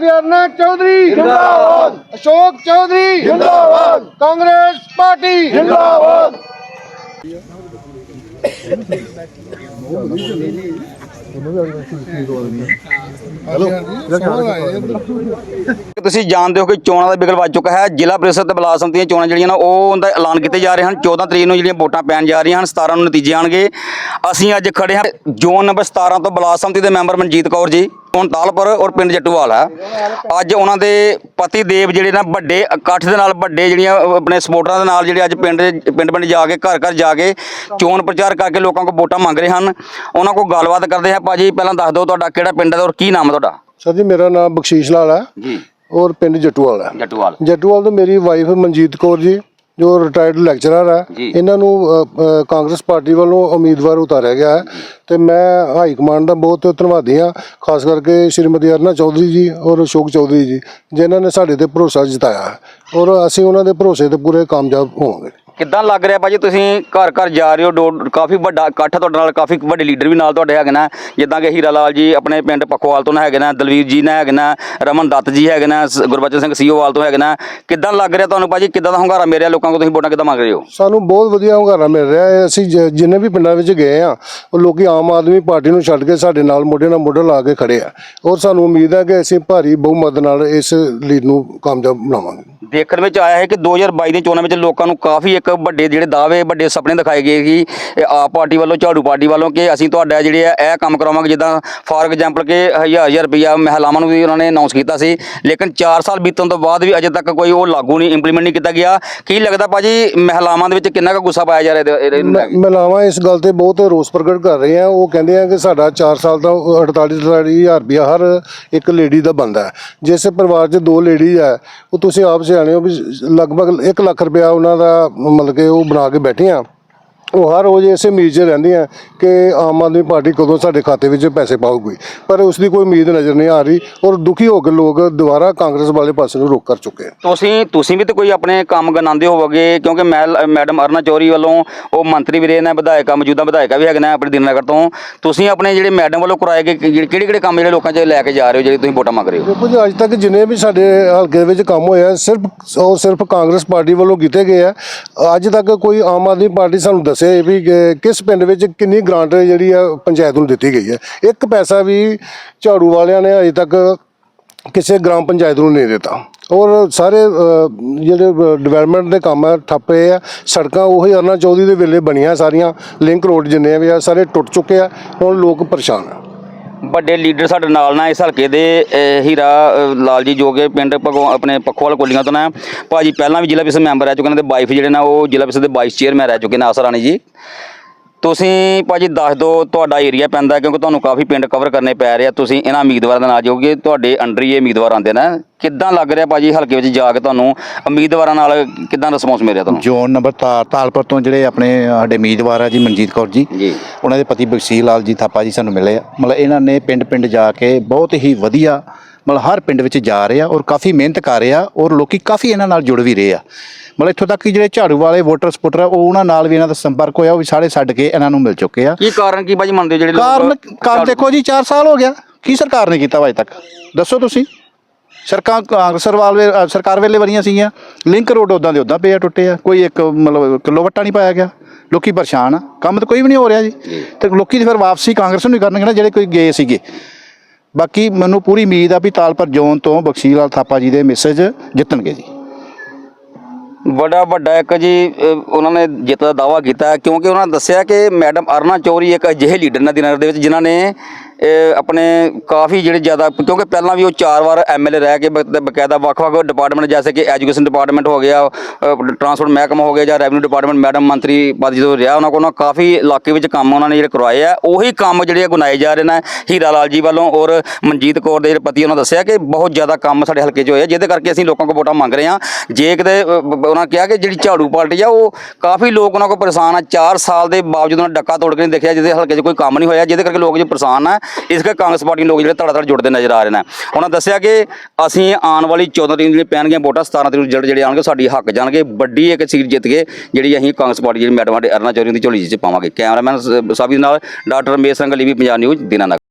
ਅਰਨਾ ਚੌਧਰੀ। ਜਿੰਦਾਬਾਦ। ਅਸ਼ੋਕ ਚੌਧਰੀ। ਜਿੰਦਾਬਾਦ। Congress party. ਜਿੰਦਾਬਾਦ। ਤੁਸੀਂ ਜਾਣਦੇ ਹੋ ਕਿ ਚੋਣਾਂ ਦਾ ਬਿਗਲ ਵੱਜ ਚੁੱਕਾ ਹੈ। ਜ਼ਿਲ੍ਹਾ ਪ੍ਰੀਸ਼ਦ ਤੇ ਬਲਾਕ ਸੰਮਤੀ ਦੀਆਂ ਚੋਣਾਂ ਜਿਹੜੀਆਂ ਨੇ ਉਹ ਉਹਦਾ ਐਲਾਨ ਕੀਤੇ ਜਾ ਰਹੇ ਹਨ। 14 ਤਰੀਕ ਨੂੰ ਜਿਹੜੀਆਂ ਵੋਟਾਂ ਪੈਣ ਜਾ ਰਹੀਆਂ ਹਨ 17 ਨੂੰ ਨਤੀਜੇ ਆਣਗੇ। ਅਸੀਂ ਅੱਜ ਖੜੇ ਹਾਂ ਜ਼ੋਨ ਨੰਬਰ 17 ਤੋਂ ਬਲਾਕ ਸੰਮਤੀ ਦੇ ਮੈਂਬਰ ਮਨਜੀਤ ਕੌਰ ਜੀ। ਹੁਣ ਤਾਲਪੁਰ ਔਰ ਪਿੰਡ ਜੱਟੂਵਾਲ ਹੈ ਅੱਜ ਉਹਨਾਂ ਦੇ ਪਤੀ ਦੇਵ ਜਿਹੜੇ ਨਾ ਵੱਡੇ ਇਕੱਠ ਦੇ ਨਾਲ ਵੱਡੇ ਜਿਹੜੀਆਂ ਆਪਣੇ ਸਪੋਰਟਰਾਂ ਦੇ ਨਾਲ ਜਿਹੜੇ ਅੱਜ ਪਿੰਡ ਪਿੰਡ ਪਿੰਡ ਜਾ ਕੇ ਘਰ ਘਰ ਜਾ ਕੇ ਚੋਣ ਪ੍ਰਚਾਰ ਕਰਕੇ ਲੋਕਾਂ ਕੋਲ ਵੋਟਾਂ ਮੰਗ ਰਹੇ ਹਨ। ਉਹਨਾਂ ਕੋਲ ਗੱਲਬਾਤ ਕਰਦੇ ਹਾਂ। ਭਾਜੀ ਪਹਿਲਾਂ ਦੱਸ ਦਿਓ ਤੁਹਾਡਾ ਕਿਹੜਾ ਪਿੰਡ ਹੈ ਔਰ ਕੀ ਨਾਮ ਹੈ ਤੁਹਾਡਾ? ਸਰ ਜੀ ਮੇਰਾ ਨਾਮ ਬਖਸ਼ੀਸ਼ ਲਾਲ ਹੈ ਜੀ। ਔਰ ਪਿੰਡ ਜੱਟੂਵਾਲ ਹੈ। ਜੱਟੂਵਾਲ। ਜੱਟੂਵਾਲ ਤੋਂ ਮੇਰੀ ਵਾਈਫ ਮਨਜੀਤ ਕੌਰ ਜੀ। ਜੋ ਰਿਟਾਇਰਡ ਲੈਕਚਰਰ ਹੈ ਜੀ। ਇਹਨਾਂ ਨੂੰ ਅ, ਅ, ਕਾਂਗਰਸ ਪਾਰਟੀ ਵੱਲੋਂ ਉਮੀਦਵਾਰ ਉਤਾਰਿਆ ਗਿਆ ਹੈ ਤੇ ਮੈਂ ਹਾਈ ਕਮਾਂਡ ਦਾ ਬਹੁਤ ਧੰਨਵਾਦੀ ਹਾਂ ਖਾਸ ਕਰਕੇ ਸ਼੍ਰੀਮਤੀ ਅਰਨਾ ਚੌਧਰੀ ਜੀ ਔਰ ਅਸ਼ੋਕ ਚੌਧਰੀ ਜੀ ਜਿਨ੍ਹਾਂ ਨੇ ਸਾਡੇ ਤੇ ਭਰੋਸਾ ਜਤਾਇਆ ਹੈ ਔਰ ਅਸੀਂ ਉਹਨਾਂ ਦੇ ਭਰੋਸੇ ਤੇ ਪੂਰੇ ਕਾਮਯਾਬ ਹੋਵਾਂਗੇ ਕਿੱਦਾਂ ਲੱਗ ਰਿਹਾ ਭਾਜੀ? ਤੁਸੀਂ ਘਰ ਘਰ ਜਾ ਰਹੇ ਹੋ, ਡੋ- ਕਾਫੀ ਵੱਡਾ ਇਕੱਠ ਤੁਹਾਡੇ ਨਾਲ, ਕਾਫੀ ਵੱਡੇ ਲੀਡਰ ਵੀ ਨਾਲ ਤੁਹਾਡੇ ਹੈਗੇ ਨਾ। ਜਿੱਦਾਂ ਕਿ ਹੀਰਾ ਲਾਲ ਜੀ ਆਪਣੇ ਪਿੰਡ ਪਖੋਵਾਲ ਤੋਂ ਨਾ ਹੈਗੇ ਨਾ, ਦਲਵੀਰ ਜੀ ਨਾ ਹੈਗੇ ਨਾ, ਰਮਨ ਦੱਤ ਜੀ ਹੈਗੇ ਨਾ, ਸ- ਗੁਰਬਚਨ ਸਿੰਘ ਸੀਓਵਾਲ ਤੋਂ ਹੈਗੇ ਨਾ। ਕਿੱਦਾਂ ਲੱਗ ਰਿਹਾ ਤੁਹਾਨੂੰ ਭਾਜੀ? ਕਿੱਦਾਂ ਦਾ ਹੁੰਗਾਰਾ ਮਿਲ ਰਿਹਾ ਲੋਕਾਂ ਕੋਲ? ਤੁਸੀਂ ਵੋਟਾਂ ਕਿੱਦਾਂ ਮੰਗ ਰਹੇ ਹੋ? ਸਾਨੂੰ ਬਹੁਤ ਵਧੀਆ ਹੁੰਗਾਰਾ ਮਿਲ ਰਿਹਾ ਹੈ। ਅਸੀਂ ਜ- ਜਿੰਨੇ ਵੀ ਪਿੰਡਾਂ ਵਿੱਚ ਗਏ ਆ, ਉਹ ਲੋਕੀ ਆਮ ਆਦਮੀ ਪਾਰਟੀ ਨੂੰ ਛੱਡ ਕੇ ਸਾਡੇ ਨਾਲ ਮੋਢੇ ਨਾਲ ਮੋਢਾ ਲਾ ਕੇ ਖੜੇ ਆ। ਔਰ ਸਾਨੂੰ ਉਮੀਦ ਹੈ ਕਿ ਅਸੀਂ ਭਾਰੀ ਬਹੁਮਤ ਨਾਲ ਇਸ ਲੀਡ ਨੂੰ ਕਾਮਯਾਬ ਬਣਾਵਾਂਗੇ। ਦੇਖਣ ਵਿੱਚ ਆਇਆ ਹੈ ਕਿ 2022 ਦੀਆਂ ਚੋਣਾਂ ਵਿੱਚ ਲੋਕਾਂ ਨੂੰ ਕਾਫੀ ਇੱਕ ਵੱਡੇ ਜਿਹੜੇ ਦਾਅਵੇ, ਵੱਡੇ ਸੁਪਨੇ ਦਿਖਾਏ ਗਏ ਕਿ ਆਪ ਪਾਰਟੀ ਵੱਲੋਂ, ਝਾੜੂ ਪਾਰਟੀ ਵੱਲੋਂ ਕਿ ਅਸੀਂ ਤੁਹਾਡਾ ਜਿਹੜੇ ਆ, ਇਹ ਕੰਮ ਕਰਾਵਾਂਗੇ, ਜਿੱਦਾਂ ਫਾਰ ਐਗਜ਼ਾਮਪਲ ਕਿ ਹਜ਼ਾਰ ਹਜ਼ਾਰ ਰੁਪਈਆ ਮਹਿਲਾਵਾਂ ਨੂੰ ਵੀ ਉਹਨਾਂ ਨੇ ਅਨਾਉਂਸ ਕੀਤਾ ਸੀ, ਲੇਕਿਨ 4 ਸਾਲ ਬੀਤਣ ਤੋਂ ਬਾਅਦ ਵੀ ਅਜੇ ਤੱਕ ਕੋਈ ਉਹ ਲਾਗੂ ਨਹੀਂ ਇੰਪਲੀਮੈਂਟ ਨਹੀਂ ਕੀਤਾ ਗਿਆ। ਕੀ ਲੱਗਦਾ ਭਾਜੀ, ਮਹਿਲਾਵਾਂ ਦੇ ਵਿੱਚ ਕਿੰਨਾ ਕੁ ਗੁੱਸਾ ਪਾਇਆ ਜਾ ਰਿਹਾ ਇਹਦੇ- ਮਹਿਲਾਵਾਂ ਇਸ ਗੱਲ ਤੇ ਬਹੁਤ ਰੋਸ ਪ੍ਰਗਟ ਕਰ ਰਹੇ ਆ ਉਹ ਕਹਿੰਦੇ ਆ ਕਿ ਸਾਡਾ 4 ਸਾਲ ਦਾ 48 ਹਜ਼ਾਰ ਰੁਪਇਆ ਹਰ ਇੱਕ ਲੇਡੀ ਦਾ ਬੰਦਾ ਜਿਸ ਪਰਿਵਾਰ 'ਚ ਦੋ ਲੇਡੀ ਹੈ, ਉਹ ਤੁਸੀਂ ਆਪ ਸਿਆਣੇ ਹੋ ਵੀ ਲਗਭਗ 1 ਲੱਖ ਰੁਪਇਆ ਉਹਨਾਂ ਦਾ ਮਤਲਬ ਕਿ ਉਹ ਬਣਾ ਕੇ ਬੈਠੇ ਆ। ਉਹ ਹਰ ਰੋਜ਼ ਇਸੇ ਉਮੀਦ 'ਚ ਰਹਿੰਦੀਆਂ ਕਿ ਆਮ ਆਦਮੀ ਪਾਰਟੀ ਕਦੋਂ ਸਾਡੇ ਖਾਤੇ ਵਿੱਚ ਪੈਸੇ ਪਾਊਗੀ। ਪਰ ਉਸ ਦੀ ਕੋਈ ਉਮੀਦ ਨਜ਼ਰ ਨਹੀਂ ਆ ਰਹੀ ਔਰ ਦੁਖੀ ਹੋ ਕੇ ਲੋਕ ਦੁਬਾਰਾ ਕਾਂਗਰਸ ਵਾਲੇ ਪਾਸੇ ਨੂੰ ਰੁਖ ਕਰ ਚੁੱਕੇ ਆ ਤੁਸੀਂ ਤੁਸੀਂ ਵੀ ਤੇ ਕੋਈ ਆਪਣੇ ਕੰਮ ਗਨਾਉਂਦੇ ਹੋਵੋਗੇ ਕਿਉਂਕਿ ਮੈਂ ਮੈਡਮ ਅਰਨਾ ਚੌਰੀ ਵੱਲੋਂ ਉਹ ਮੰਤਰੀ ਵੀ ਰਹੇ ਨੇ ਵਿਧਾਇਕਾ ਮੌਜੂਦਾ ਵਿਧਾਇਕਾ ਵੀ ਹੈਗੇ ਨੇ ਆਪਣੇ ਦਿਨਨਗਰ ਤੋਂ। ਤੁਸੀਂ ਆਪਣੇ ਜਿਹੜੇ ਮੈਡਮ ਵੱਲੋਂ ਕਰਾਏ ਗਏ ਕਿਹੜੇ ਕਿਹੜੇ ਕੰਮ ਜਿਹੜੇ ਲੋਕਾਂ 'ਚ ਲੈ ਕੇ ਜਾ ਰਹੇ ਹੋ ਜਿਹੜੇ ਤੁਸੀਂ ਵੋਟਾਂ ਮੰਗ ਰਹੇ ਹੋ? ਦੇਖੋ ਜੀ ਅੱਜ ਤੱਕ ਜਿੰਨੇ ਵੀ ਸਾਡੇ ਹਲਕੇ ਵਿੱਚ ਕੰਮ ਹੋਇਆ ਸਿਰਫ ਉਹ ਸਿਰਫ ਕਾਂਗਰਸ ਪਾਰਟੀ ਵੱਲੋਂ ਕੀਤੇ ਗਏ ਆ। ਅੱਜ ਤੱਕ ਕੋਈ ਆਮ ਆਦਮੀ ਪਾਰਟੀ ਸਾਨੂੰ ਦੱਸੇ ਵੀ ਕਿ ਕਿਸ ਪਿੰਡ ਵਿੱਚ ਕਿੰਨੀ ਗ੍ਰਾਂਟ ਜਿਹੜੀ ਆ ਪੰਚਾਇਤ ਨੂੰ ਦਿੱਤੀ ਗਈ ਹੈ। ਇੱਕ ਪੈਸਾ ਵੀ ਝਾੜੂ ਵਾਲਿਆਂ ਨੇ ਅਜੇ ਤੱਕ ਕਿਸੇ ਗ੍ਰਾਮ ਪੰਚਾਇਤ ਨੂੰ ਨਹੀਂ ਦਿੱਤਾ। ਔਰ ਸਾਰੇ ਅ, ਜਿਹੜੇ ਡਿਵੈਲਪਮੈਂਟ ਦੇ ਕੰਮ ਆ ਠੱਪੇ ਆ ਸੜਕਾਂ ਉਹੀ ਅਰਨਾ ਚੌਧਰੀ ਦੇ ਵੇਲੇ ਬਣੀਆਂ ਸਾਰੀਆਂ ਲਿੰਕ ਰੋਡ ਜਿੰਨੇ ਵੀ ਆ ਸਾਰੇ ਟੁੱਟ ਚੁੱਕੇ ਆ ਹੁਣ ਲੋਕ ਪਰੇਸ਼ਾਨ ਆ। ਵੱਡੇ ਲੀਡਰ ਸਾਡੇ ਨਾਲ ਨਾ, ਇਸ ਹਲਕੇ ਦੇ ਹੀਰਾ ਲਾਲ ਜੀ ਜੋ ਕਿ ਪਿੰਡ ਭਗਵਾਨ ਆਪਣੇ ਪੱਖੋਵਾਲ ਕੋਲੀਆਂ ਤੋਂ ਨੇ। ਭਾਜੀ, ਪਹਿਲਾਂ ਵੀ ਜ਼ਿਲ੍ਹਾ ਪ੍ਰੀਸ਼ਦ ਮੈਂਬਰ ਰਹਿ ਚੁੱਕੇ ਨੇ ਤੇ ਵਾਈਫ ਜਿਹੜੇ ਨੇ ਉਹ ਜ਼ਿਲ੍ਹਾ ਪ੍ਰੀਸ਼ਦ ਦੇ ਵਾਈਸ ਚੇਅਰਮੈਨ ਰਹਿ ਚੁੱਕੇ ਨੇ, ਆਸਾ ਰਾਣੀ ਜੀ। ਤੁਸੀਂ ਭਾਜੀ ਦੱਸ ਦਿਓ ਤੁਹਾਡਾ ਏਰੀਆ ਪੈਂਦਾ ਕਿਉਂਕਿ ਤੁਹਾਨੂੰ ਕਾਫੀ ਪਿੰਡ ਕਵਰ ਕਰਨੇ ਪੈ ਰਹੇ ਆ। ਤੁਸੀਂ ਇਹਨਾਂ ਉਮੀਦਵਾਰਾਂ ਦੇ ਨਾਲ ਜਾਓਗੇ ਤੁਹਾਡੇ ਅੰਡਰ ਹੀ ਇਹ ਉਮੀਦਵਾਰ ਆਉਂਦੇ ਨੇ। ਕਿੱਦਾਂ ਲੱਗ ਰਿਹਾ ਭਾਜੀ ਹਲਕੇ ਵਿੱਚ ਜਾ ਕੇ ਤੁਹਾਨੂੰ? ਉਮੀਦਵਾਰਾਂ ਨਾਲ ਕਿੱਦਾਂ ਰਿਸਪੌਂਸ ਮਿਲ ਰਿਹਾ ਤੁਹਾਨੂੰ? ਜੋਨ ਨੰਬਰ ਤਾਲਪੁਰ ਤੋਂ ਜਿਹੜੇ ਆਪਣੇ ਸਾਡੇ ਉਮੀਦਵਾਰ ਆ ਜੀ ਮਨਜੀਤ ਕੌਰ ਜੀ। ਜੀ। ਉਹਨਾਂ ਦੇ ਪਤੀ ਬਖਸ਼ੀਰ ਲਾਲ ਜੀ ਥਾਪਾ ਜੀ ਸਾਨੂੰ ਮਿਲੇ ਆ। ਮਤਲਬ ਇਹਨਾਂ ਨੇ ਪਿੰਡ ਪਿੰਡ ਜਾ ਕੇ ਬਹੁਤ ਹੀ ਵਧੀਆ ਮਤਲਬ ਹਰ ਪਿੰਡ ਵਿੱਚ ਜਾ ਰਹੇ ਆ ਔਰ ਕਾਫੀ ਮਿਹਨਤ ਕਰ ਰਹੇ ਆ ਔਰ ਲੋਕੀ ਕਾਫੀ ਇਹਨਾਂ ਨਾਲ ਜੁੜ ਵੀ ਰਹੇ ਆ। ਮਤਲਬ ਇੱਥੋਂ ਤੱਕ ਕਿ ਜਿਹੜੇ ਝਾੜੂ ਵਾਲੇ ਵੋਟਰ ਸਪੋਰਟਰ ਆ ਉਹ ਉਹਨਾਂ ਨਾਲ ਵੀ ਇਹਨਾਂ ਦਾ ਸੰਪਰਕ ਹੋਇਆ ਉਹ ਵੀ ਸਾਰੇ ਛੱਡ ਕੇ ਇਹਨਾਂ ਨੂੰ ਮਿਲ ਚੁੱਕੇ ਆ। ਕੀ ਕਾਰਨ ਕੀ ਭਾਜੀ ਮੰਨਦੇ ਜਿਹੜੇ ਲੋਕ ਕਾਰਨ ਕਾਰਨ ਦੇਖੋ ਜੀ 4 ਸਾਲ ਹੋ ਗਿਆ। ਕੀ ਸਰਕਾਰ ਨੇ ਕੀਤਾ ਵਾ ਅਜੇ ਤੱਕ? ਦੱਸੋ ਤੁਸੀਂ। ਸਰਕਾਰ ਕਾਂਗਰਸ ਵਾਲੇ ਅ, ਸਰਕਾਰ ਵੇਲੇ ਬਣੀਆਂ ਸੀਗੀਆਂ। ਲਿੰਕ ਰੋਡ ਉਦਾਂ ਦੇ ਉਦਾਂ ਪਏ ਆ ਟੁੱਟੇ ਆ। ਕੋਈ ਇੱਕ ਮਤਲਬ ਕਿਲੋ ਵੱਟਾ ਨਹੀਂ ਪਾਇਆ ਗਿਆ। ਲੋਕੀ ਪਰੇਸ਼ਾਨ ਆ। ਕੰਮ ਤਾਂ ਕੋਈ ਵੀ ਨਹੀਂ ਹੋ ਰਿਹਾ ਜੀ। ਤੇ ਲੋਕੀ ਫਿਰ ਵਾਪਸੀ ਕਾਂਗਰਸ ਨੂੰ ਹੀ ਕਰਨਗੇ ਨਾ ਜਿਹੜੇ ਕੋਈ ਗਏ ਸੀਗੇ। ਬਾਕੀ ਮੈਨੂੰ ਪੂਰੀ ਉਮੀਦ ਆ ਵੀ ਤਾਲਪੁਰ ਜ਼ੋਨ ਤੋਂ ਬਖਸ਼ੀਰ ਲਾਲ ਥਾਪਾ ਜੀ ਦੇ ਮੈਸੇਜ ਜਿੱਤਣਗੇ ਜੀ। ਬੜਾ ਵੱਡਾ ਇੱਕ ਜੀ ਉਹਨਾਂ ਨੇ ਜਿੱਤ ਦਾ ਦਾਵਾ ਕੀਤਾ ਕਿਉਂਕਿ ਉਹਨਾਂ ਨੇ ਦੱਸਿਆ ਕਿ ਮੈਡਮ ਅਰਨਾ ਚੌਰੀ ਇੱਕ ਅਜਿਹੇ ਲੀਡਰ ਨੇ ਦਿਨਾਂ ਦੇ ਵਿੱਚ ਜਿਨ੍ਹਾਂ ਨੇ ਅਹ, ਆਪਣੇ ਕਾਫੀ ਜਿਹੜੇ ਜ਼ਿਆਦਾ ਕਿਉਂਕਿ ਪਹਿਲਾਂ ਵੀ ਉਹ ਚਾਰ ਵਾਰ ਐਮਐਲਏ ਰਹਿ ਕੇ ਬ ਬਕਾਇਦਾ ਵੱਖ-ਵੱਖ ਡਿਪਾਰਟਮੈਂਟ ਜੈਸੇ ਕਿ ਐਜੂਕੇਸ਼ਨ ਡਿਪਾਰਟਮੈਂਟ ਹੋ ਗਿਆ ਟਰਾਂਸਪੋਰਟ ਮਹਿਕਮਾ ਹੋ ਗਿਆ ਜਾਂ ਰੈਵਨਿਊ ਡਿਪਾਰਟਮੈਂਟ ਮੈਡਮ ਮੰਤਰੀ ਪਦ ਜਦੋਂ ਰਿਹਾ ਉਹਨਾਂ ਕੋਲ ਨਾ ਕਾਫੀ ਇਲਾਕੇ ਵਿੱਚ ਕੰਮ ਉਹਨਾਂ ਨੇ ਜਿਹੜੇ ਕਰਵਾਏ ਆ। ਉਹੀ ਕੰਮ ਜਿਹੜੇ ਆ ਗੁਣਾਏ ਜਾ ਰਹੇ ਨੇ ਹੀਰਾ ਲਾਲ ਜੀ ਵੱਲੋਂ ਔਰ ਮਨਜੀਤ ਕੌਰ ਦੇ ਜਿਹੜੇ ਪਤੀ ਉਹਨਾਂ ਦੱਸਿਆ ਕਿ ਬਹੁਤ ਜ਼ਿਆਦਾ ਕੰਮ ਸਾਡੇ ਹਲਕੇ 'ਚ ਹੋਏ ਆ ਜਿਹਦੇ ਕਰਕੇ ਅਸੀਂ ਲੋਕਾਂ ਕੋਲ ਵੋਟਾਂ ਮੰਗ ਰਹੇ ਹਾਂ। ਜੇ ਕਿਤੇ ਅ, ਬ- ਬ- ਉਹਨਾਂ ਕਿਹਾ ਕਿ ਜਿਹੜੀ ਝਾੜੂ ਪਾਰਟੀ ਆ ਉਹ ਕਾਫੀ ਲੋਕ ਉਹਨਾਂ ਕੋਲ ਪਰੇਸ਼ਾਨ ਆ। 4 ਸਾਲ ਦੇ ਬਾਵਜੂਦ ਉਹਨਾਂ ਡੱਕਾ ਤੋੜ ਕੇ ਨਹੀਂ ਦੇਖਿਆ ਜਿਹਦੇ ਹਲਕੇ 'ਚ ਕੋਈ ਕੰਮ ਨਹੀਂ ਹੋਇਆ ਜਿਹਦੇ ਕਰਕੇ ਲੋਕ ਜੋ ਪਰੇਸ਼ਾਨ ਆ ਇਸ ਕਰਕੇ ਕਾਂਗਰਸ ਪਾਰਟੀ ਨੂੰ ਲੋਕ ਜਿਹੜੇ ਧੜਾ ਧੜ ਜੁੜਦੇ ਨਜ਼ਰ ਆ ਰਹੇ ਨੇ। ਉਹਨਾਂ ਦੱਸਿਆ ਕਿ ਅਸੀਂ ਆਉਣ ਵਾਲੀ 14 ਤਰੀਕ ਨੂੰ ਜਿਹੜੀ ਪੈਣਗੀਆਂ ਵੋਟਾਂ 17 ਤਰੀਕ ਨੂੰ ਰਿਜ਼ਲਟ ਜਿਹੜੇ ਆਉਣਗੇ ਸਾਡੀ ਹੱਕ ਜਾਣਗੇ। ਵੱਡੀ ਇੱਕ ਸੀਟ ਜਿੱਤ ਕੇ ਜਿਹੜੀ ਅਸੀਂ ਕਾਂਗਰਸ ਪਾਰਟੀ ਜਿਹੜੀ ਮੈਡਮ ਸਾਡੇ ਅਰਨਾ ਚੌਰੀ ਦੀ ਝੋਲੀ 'ਚ ਪਾਵਾਂਗੇ। ਕੈਮਰਾਮੈਨ ਸਾਬੀ ਨਾਲ ਡਾਕਟਰ ਰਮੇਸ਼ ਸੰਗਲੀ ਵੀ ਪੰਜਾਬ ਨਿਊਜ਼ ਦਿਨਾਨਗਰ